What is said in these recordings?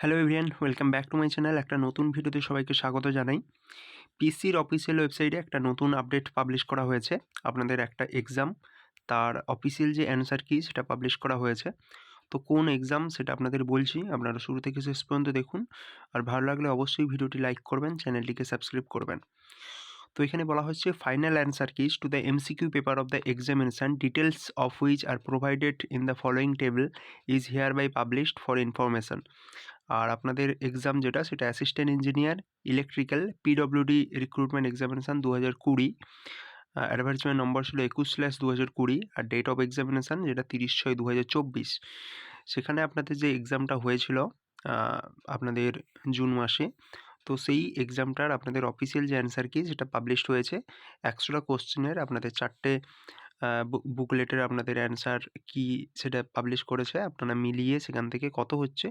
Hello everyone welcome back to my channel একটা নতুন ভিডিওতে সবাইকে স্বাগত জানাই। পিসির অফিসিয়াল ওয়েবসাইটে একটা নতুন আপডেট পাবলিশ করা হয়েছে। আপনাদের একটা এক্সাম তার অফিসিয়াল যে অ্যান্সার কি সেটা পাবলিশ করা হয়েছে। তো কোন এক্সাম সেটা আপনাদের বলছি, আপনারা শুরু থেকে শেষ পর্যন্ত দেখুন। আর ভালো লাগলে অবশ্যই ভিডিওটি লাইক করবেন চ্যানেলটিকে সাবস্ক্রাইব করবেন। তো এখানে বলা হচ্ছে final answer keys to the MCQ paper of the examination details of which are provided in the following table is hereby published for information আর আপনাদের এক্সাম যেটা সেটা assistant engineer electrical PWD recruitment examination দু হাজার কুড়ি advertisement নম্বর ছিল একুশ slash দু হাজার কুড়ি আর ডেট অফ এক্সামিনেশান যেটা তিরিশ ছয় দু হাজার চব্বিশ। সেখানে আপনাদের যে এক্সামটা হয়েছিল আপনাদের জুন মাসে, তো সেই এক্সামটার আপনাদের অফিসিয়াল যে অ্যান্সার কি সেটা পাবলিশড হয়েছে। একশোটা কোশ্চেনের আপনাদের চারটে বুকলেটের আপনাদের অ্যান্সার কি সেটা পাবলিশ করেছে, আপনারা মিলিয়ে সেখান থেকে কত হচ্ছে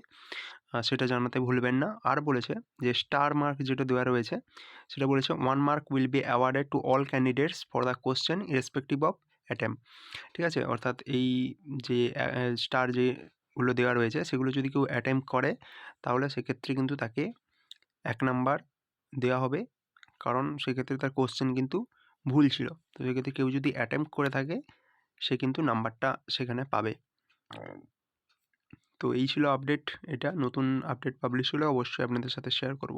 সেটা জানাতে ভুলবেন না। আর বলেছে যে স্টার মার্ক যেটা দেওয়া রয়েছে, সেটা বলেছে one mark will be awarded to all candidates for the question irrespective of attempt ঠিক আছে? অর্থাৎ এই যে স্টার যেগুলো দেওয়া রয়েছে, সেগুলো যদি কেউ অ্যাটেম্প করে, তাহলে সেক্ষেত্রে কিন্তু তাকে এক নাম্বার দেওয়া হবে। কারণ সেক্ষেত্রে তার কোশ্চেন কিন্তু ভুল ছিল। তো সেক্ষেত্রে কেউ যদি অ্যাটেম্প করে থাকে, সে কিন্তু নাম্বারটা সেখানে পাবে। তো এই ছিল আপডেট এটা নতুন আপডেট পাবলিশ হলে অবশ্যই আপনাদের সাথে শেয়ার করব।